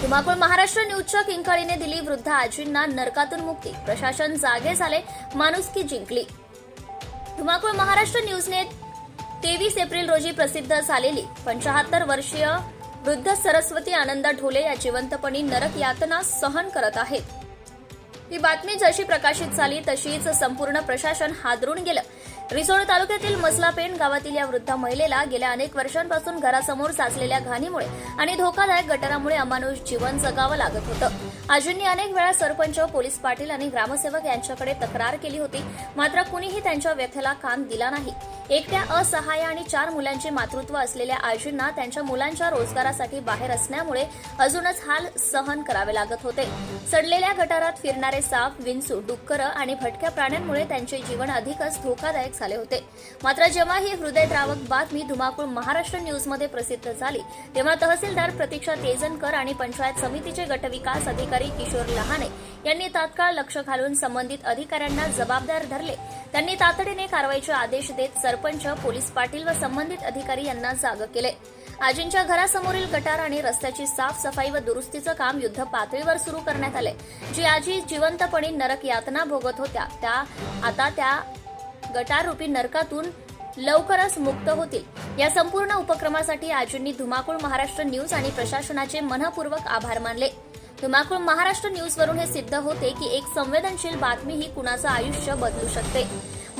धुमाकूळ महाराष्ट्र न्यूजच्या किंकाळीने दिली वृद्ध आजींना नरकातून मुक्ती. प्रशासन जागे झाले माणुसकी जिंकली. धुमाकूळ महाराष्ट्र न्यूजने तेवीस एप्रिल रोजी प्रसिद्ध झालेली पंचाहत्तर वर्षीय वृद्ध सरस्वती आनंद ढोले या जिवंतपणी नरक यातना सहन करत आहेत. ही बातमी जशी प्रकाशित झाली तशीच संपूर्ण प्रशासन हादरून गेलं. रिसोड तालुक्यातील मसलापेण गावातील या वृद्ध महिलेला गेल्या अनेक वर्षांपासून घरासमोर साचलेल्या घाणीमुळे आणि धोकादायक गटारामुळे अमानुष जीवन जगावं लागत होतं. आजींनी अनेक वेळा सरपंच पोलीस पाटील आणि ग्रामसेवक यांच्याकडे तक्रार केली होती. मात्र कुणीही त्यांच्या व्यथेला कान दिला नाही. एकट्या असहाय्य आणि चार मुलांचे मातृत्व असलेल्या आजींना त्यांच्या मुलांच्या रोजगारासाठी बाहेर असण्यामुळे अजूनच हाल सहन करावे लागत होते. सडलेल्या गटारात फिरणारे साप विंचू डुक्कर आणि भटक्या प्राण्यांमुळे त्यांचे जीवन अधिकच धोकादायक झाले होते. मात्र जेव्हा ही हृदयद्रावक बातमी धुमाकूळ महाराष्ट्र न्यूजमध्ये प्रसिद्ध झाली तेव्हा तहसीलदार प्रतीक्षा तेजनकर आणि पंचायत समितीचे गटविकास अधिकारी किशोर लहाने यांनी तात्काळ लक्ष घालून संबंधित अधिकाऱ्यांना जबाबदार धरले. त्यांनी तातडीने कारवाईचे आदेश देत सरपंच पोलीस पाटील व संबंधित अधिकारी यांना जाग केले. आजींच्या घरासमोरील गटार आणि रस्त्याची साफसफाई व दुरुस्तीचं काम युद्ध पातळीवर सुरू करण्यात आले. जी आजी जिवंतपणे नरक यातना भोगत होत्या त्या आता त्या गटाररूपी नरकातून लवकरच मुक्त होतील. या संपूर्ण उपक्रमासाठी आजींनी धुमाकूळ महाराष्ट्र न्यूज आणि प्रशासनाचे मनपूर्वक आभार मानले. धुमाकूळ महाराष्ट्र न्यूजवरून हे सिद्ध होते की एक संवेदनशील बातमी ही कुणाचं आयुष्य बदलू शकते?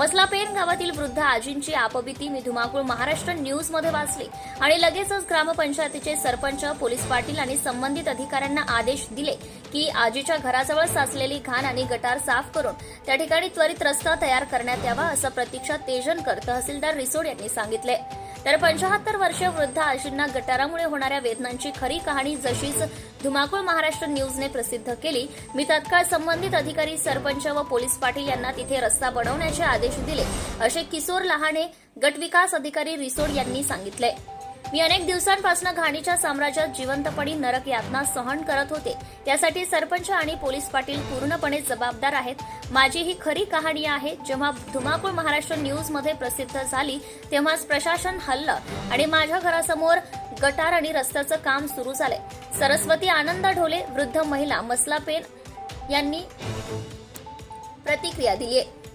मसलापेन गावातील वृद्ध आजींची आपबीती मी धुमाकूळ महाराष्ट्र न्यूजमध्ये वाचली. आणि लगेचच ग्रामपंचायतीचे सरपंच पोलीस पाटील आणि संबंधित अधिकाऱ्यांना आदेश दिले की आजीच्या घराजवळ साचलेली घाण आणि गटार साफ करून त्या ठिकाणी त्वरित रस्ता तयार करण्यात यावा असं प्रतीक्षा तेजनकर तहसीलदार रिसोड यांनी सांगितले. तर पंचाहत्तर वर्षीय वृद्ध आजींना गटारामुळे होणाऱ्या वेदनांची खरी कहाणी जशीच धुमाकूळ महाराष्ट्र न्यूजने प्रसिद्ध केली मी तत्काळ संबंधित अधिकारी सरपंच व पोलीस पाटील यांना तिथे रस्ता बनवण्याचे आदेश दिले असे किशोर लहाने गटविकास अधिकारी रिसोड यांनी सांगितले. मी अनेक दिवसांपासून घाणीच्या साम्राज्यात जिवंतपणी नरक यातना सहन करत होते. त्यासाठी सरपंच आणि पोलीस पाटील पूर्णपणे जबाबदार आहेत. माझी ही खरी कहाणी आहे जेव्हा धुमाकूळ महाराष्ट्र न्यूजमध्ये प्रसिद्ध झाली तेव्हाच प्रशासन हल्लं आणि माझ्या घरासमोर गटार आणि रस्त्याचं काम सुरू झालंय. सरस्वती आनंद ढोले वृद्ध महिला मसलापेन यांनी प्रतिक्रिया दिली